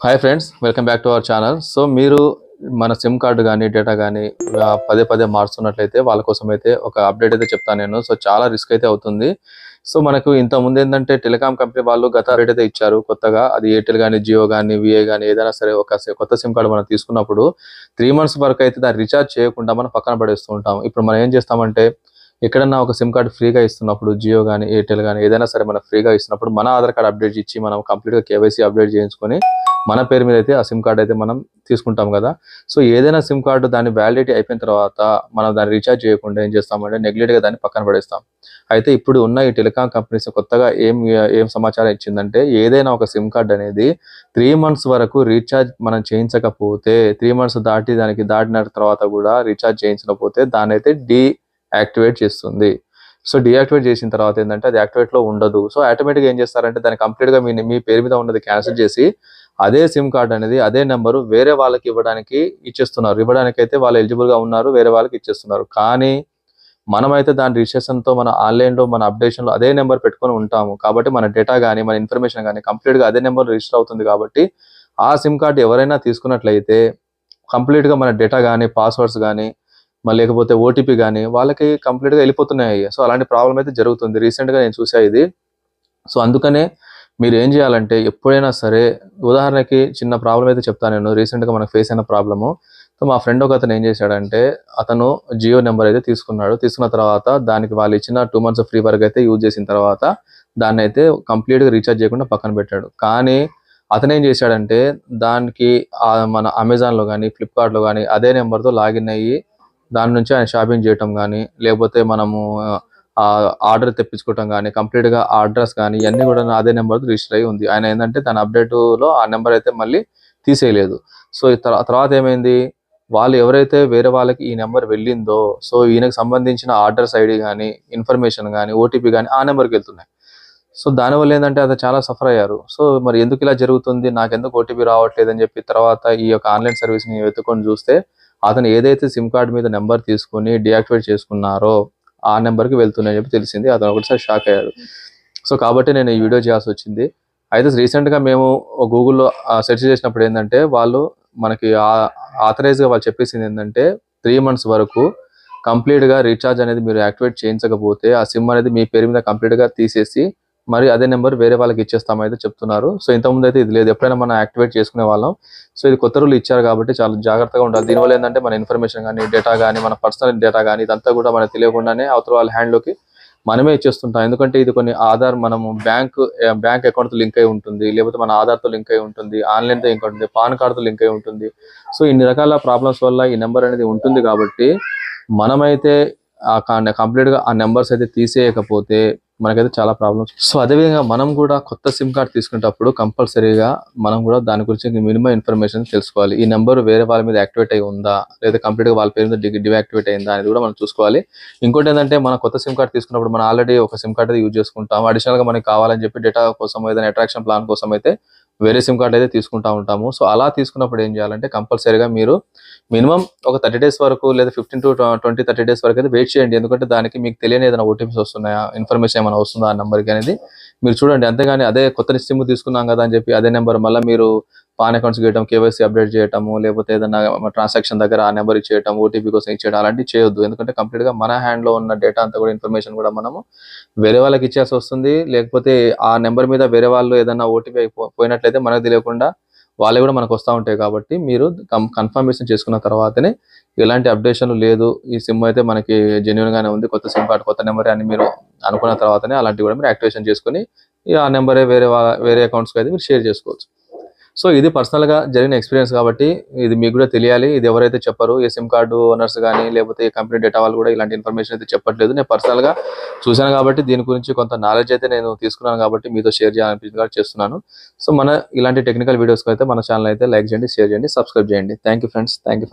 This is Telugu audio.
Hi friends welcome back to our channel so మీరు మన సిమ్ కార్డు కానీ డేటా కానీ పదే పదే మారుస్తున్నట్లయితే వాళ్ళ కోసం అయితే ఒక అప్డేట్ అయితే చెప్తాను నేను. సో చాలా రిస్క్ అయితే అవుతుంది. సో మనకు ఇంత ముందు ఏంటంటే టెలికాం కంపెనీ వాళ్ళు గత రేట్ అయితే ఇచ్చారు. కొత్తగా అది ఎయిర్టెల్ కానీ జియో కానీ విఏ కానీ ఏదైనా సరే ఒక కొత్త సిమ్ కార్డు మనం తీసుకున్నప్పుడు త్రీ మంత్స్ వరకు అయితే దాన్ని రీఛార్జ్ చేయకుండా మనం పక్కన పడేస్తూ ఉంటాం ఇప్పుడు మనం ఏం చేస్తామంటే ఎక్కడన్నా ఒక సిమ్ కార్డు ఫ్రీగా ఇస్తున్నప్పుడు జియో కానీ ఎయిర్టెల్ కానీ ఏదైనా సరే మనం ఫ్రీగా ఇస్తున్నప్పుడు మన ఆధార్ కార్డ్ అప్డేట్ ఇచ్చి మనం కంప్లీట్గా కేవైసీ అప్డేట్ చేయించుకొని మన పేరు మీద అయితే ఆ సిమ్ కార్డ్ అయితే మనం తీసుకుంటాం కదా. సో ఏదైనా సిమ్ కార్డు దాని వ్యాలిడిటీ అయిపోయిన తర్వాత మనం దాన్ని రీఛార్జ్ చేయకుండా ఏం చేస్తామంటే నెగ్లెక్ట్గా దాన్ని పక్కన పడేస్తాం. అయితే ఇప్పుడు ఉన్న ఈ టెలికాం కంపెనీస్ కొత్తగా ఏం ఏం సమాచారం ఇచ్చిందంటే ఏదైనా ఒక సిమ్ కార్డ్ అనేది త్రీ మంత్స్ వరకు రీఛార్జ్ మనం చేయించకపోతే త్రీ మంత్స్ దాటి దానికి దాటిన తర్వాత కూడా రీఛార్జ్ చేయించకపోతే దాని అయితే డీ యాక్టివేట్ చేస్తుంది. సో డియాక్టివేట్ చేసిన తర్వాత ఏంటంటే అది యాక్టివేట్లో ఉండదు. సో ఆటోమేటిక్ ఏం చేస్తారంటే దాన్ని కంప్లీట్గా మీ మీ పేరు మీద ఉన్నది క్యాన్సిల్ చేసి అదే సిమ్ కార్డ్ అనేది అదే నెంబరు వేరే వాళ్ళకి ఇవ్వడానికి ఇచ్చేస్తున్నారు. ఇవ్వడానికి అయితే వాళ్ళు ఎలిజిబుల్గా ఉన్నారు వేరే వాళ్ళకి ఇచ్చేస్తున్నారు. కానీ మనమైతే దాని రిజిస్ట్రేషన్తో మన ఆన్లైన్లో మన అప్డేషన్లో అదే నెంబర్ పెట్టుకొని ఉంటాము. కాబట్టి మన డేటా కానీ మన ఇన్ఫర్మేషన్ కానీ కంప్లీట్గా అదే నెంబర్ రిజిస్టర్ అవుతుంది కాబట్టి ఆ సిమ్ కార్డ్ ఎవరైనా తీసుకున్నట్లయితే కంప్లీట్గా మన డేటా కానీ పాస్వర్డ్స్ కానీ మళ్ళీ లేకపోతే ఓటీపీ కానీ వాళ్ళకి కంప్లీట్గా వెళ్ళిపోతున్నాయి సో అలాంటి ప్రాబ్లం అయితే జరుగుతుంది. రీసెంట్గా నేను చూసా ఇది. సో అందుకనే మీరు ఏం చేయాలంటే ఎప్పుడైనా సరే ఉదాహరణకి చిన్న ప్రాబ్లం అయితే చెప్తాను నేను. రీసెంట్గా మనకు ఫేస్ అయిన ప్రాబ్లము సో మా ఫ్రెండ్ ఒక అతను ఏం చేశాడంటే అతను జియో నెంబర్ అయితే తీసుకున్నాడు. తీసుకున్న తర్వాత దానికి వాళ్ళు ఇచ్చిన టూ మంత్స్ ఫ్రీ వరకు అయితే యూజ్ చేసిన తర్వాత దాన్ని అయితే కంప్లీట్గా రీఛార్జ్ చేయకుండా పక్కన పెట్టాడు. కానీ అతను ఏం చేశాడంటే దానికి మన అమెజాన్లో కానీ ఫ్లిప్కార్ట్లో కానీ అదే నెంబర్తో లాగిన్ అయ్యి దాని నుంచి ఆయన షాపింగ్ చేయటం కానీ లేకపోతే మనము ఆర్డర్ తెప్పించుకోవటం కానీ కంప్లీట్గా అడ్రస్ కానీ ఇవన్నీ కూడా అదే నెంబర్తో రిజిస్టర్ అయ్యి ఉంది. ఆయన ఏంటంటే తన అప్డేట్లో ఆ నెంబర్ అయితే మళ్ళీ తీసేయలేదు. సో తర్వాత ఏమైంది? వాళ్ళు ఎవరైతే వేరే వాళ్ళకి ఈ నెంబర్ వెళ్ళిందో సో ఈయనకు సంబంధించిన ఆర్డర్స్ ఐడి కానీ ఇన్ఫర్మేషన్ కానీ ఓటీపీ కానీ ఆ నెంబర్కి వెళ్తున్నాయి. సో దానివల్ల ఏంటంటే అది చాలా సఫర్ అయ్యారు. సో మరి ఎందుకు ఇలా జరుగుతుంది? నాకు ఎందుకు ఓటీపీ రావట్లేదు అని చెప్పి తర్వాత ఈ యొక్క ఆన్లైన్ సర్వీస్ని వెతుకొని చూస్తే అతను ఏదైతే సిమ్ కార్డ్ మీద నెంబర్ తీసుకొని డియాక్టివేట్ చేసుకున్నారో ఆ నెంబర్కి వెళ్తున్నాయని చెప్పి తెలిసింది. అతను ఒకటిసారి షాక్ అయ్యాడు. సో కాబట్టి నేను ఈ వీడియో చేయాల్సి వచ్చింది. అయితే రీసెంట్గా గా మేము గూగుల్లో సెర్చ్ చేసినప్పుడు ఏంటంటే వాళ్ళు మనకి ఆథరైజ్గా వాళ్ళు చెప్పేసింది ఏంటంటే త్రీ మంత్స్ వరకు కంప్లీట్గా రీఛార్జ్ అనేది మీరు యాక్టివేట్ చేయించకపోతే ఆ సిమ్ అనేది మీ పేరు మీద కంప్లీట్గా తీసేసి మరి అదే నెంబర్ వేరే వాళ్ళకి ఇచ్చేస్తామైతే చెప్తున్నారు. సో ఇంతకుముందు అయితే ఇది లేదు. ఎప్పుడైనా మనం యాక్టివేట్ చేసుకునే వాళ్ళం. సో ఇది కొత్త రూల్ ఇచ్చారు కాబట్టి చాలా జాగ్రత్తగా ఉండాలి. దీనివల్ల ఏంటంటే మన ఇన్ఫర్మేషన్ కానీ డేటా కానీ మన పర్సనల్ డేటా కానీ ఇదంతా కూడా మనకు తెలియకుండానే అవతల వాళ్ళ హ్యాండ్లోకి మనమే ఇచ్చేస్తుంటాం. ఎందుకంటే ఇది కొన్ని ఆధార్ మనము బ్యాంక్ బ్యాంక్ అకౌంట్తో లింక్ అయి ఉంటుంది. లేకపోతే మన ఆధార్తో లింక్ అయి ఉంటుంది. ఆన్లైన్తో లింక్ ఉంటుంది. పాన్ కార్డుతో లింక్ అయి ఉంటుంది. సో ఇన్ని రకాల ప్రాబ్లమ్స్ వల్ల ఈ నెంబర్ అనేది ఉంటుంది కాబట్టి మనమైతే కంప్లీట్గా ఆ నెంబర్స్ అయితే తీసేయకపోతే మనకైతే చాలా ప్రాబ్లమ్స్ సో అదేవిధంగా మనం కూడా కొత్త సిమ్ కార్డ్ తీసుకునేటప్పుడు కంపల్సరీగా మనం కూడా దాని గురించి మినిమం ఇన్ఫర్మేషన్ తెలుసుకోవాలి. ఈ నెంబర్ వేరే వాళ్ళ మీద యాక్టివేట్ అయి ఉందా? లేదా కంప్లీట్గా వాళ్ళ పేరు మీద డియాక్టివేట్ అయిందా అనేది కూడా మనం చూసుకోవాలి. ఇంకోటి ఏంటంటే మన కొత్త సిమ్ కార్డ్ తీసుకున్నప్పుడు మనం ఆల్రెడీ ఒక సిమ్ కార్డ్ యూజ్ చేసుకుంటాం. అడిషనల్గా మనకి కావాలని చెప్పి డేటా కోసం ఏదైనా అట్రాక్షన్ ప్లాన్ కోసం అయితే వేరే సిమ్ కార్డ్ అయితే తీసుకుంటా ఉంటాము. సో అలా తీసుకున్నప్పుడు ఏం చేయాలంటే కంపల్సరీగా మీరు మినిమం ఒక థర్టీ డేస్ వరకు లేదా fifteen to twenty thirty days వరకు అయితే వెయిట్ చేయండి. ఎందుకంటే దానికి మీకు తెలియని ఏదైనా ఓటీపీస్ వస్తున్నాయా? ఇన్ఫర్మేషన్ ఏమైనా వస్తుందా? ఆ నెంబర్కి అనేది మీరు చూడండి. అంతేగాని అదే కొత్త సిమ్ తీసుకున్నాం కదా అని చెప్పి అదే నెంబర్ మళ్ళీ మీరు పాన్ అకౌంట్స్ చేయడం కేవైసీ అప్డేట్ చేయటము లేకపోతే ఏదైనా ట్రాన్సాక్షన్ దగ్గర ఆ నెంబర్ ఇచ్చేయటం ఓటీపీ కోసం ఇచ్చేయడం అలాంటివి చేయొద్దు. ఎందుకంటే కంప్లీట్గా మన హ్యాండ్లో ఉన్న డేటా అంతా కూడా ఇన్ఫర్మేషన్ కూడా మనము వేరే వాళ్ళకి ఇచ్చేసి వస్తుంది. లేకపోతే ఆ నెంబర్ మీద వేరే వాళ్ళు ఏదైనా ఓటీపీ పోయినట్లయితే మనకు తెలియకుండా వాళ్ళు కూడా మనకు వస్తూ ఉంటాయి కాబట్టి మీరు కన్ఫర్మేషన్ చేసుకున్న తర్వాతనే ఎలాంటి అప్డేషన్ లేదు. ఈ సిమ్ అయితే మనకి జెన్యున్ గానే ఉంది. కొత్త సిమ్ కార్డ్ కొత్త నెంబర్ అని మీరు అనుకున్న తర్వాతనే అలాంటివి కూడా మీరు యాక్టివేషన్ చేసుకుని ఆ నెంబరే వేరే వేరే అకౌంట్స్కి అయితే మీరు షేర్ చేసుకోవచ్చు. సో ఇది పర్సనల్గా జరిగిన ఎక్స్పీరియన్స్ కాబట్టి ఇది మీకు కూడా తెలియాలి. ఇది ఎవరైతే చెప్పరు ఏ సిమ్ కార్డు ఓనర్స్ కానీ లేకపోతే కంపెనీ డేటా వాళ్ళు కూడా ఇలాంటి ఇన్ఫర్మేషన్ అయితే చెప్పట్లేదు. నేను పర్సనల్గా చూశాను కాబట్టి దీని గురించి కొంత నాలెడ్జ్ అయితే నేను తీసుకున్నాను కాబట్టి మీతో షేర్ చేయాలనిపించింది కాబట్టి చేస్తున్నాను. సో మన ఇలాంటి టెక్నికల్ వీడియోస్ అయితే మన ఛానల్ అయితే లైక్ చేయండి షేర్ చేయండి సబ్స్క్రైబ్ చేయండి. Thank you friends. Thank you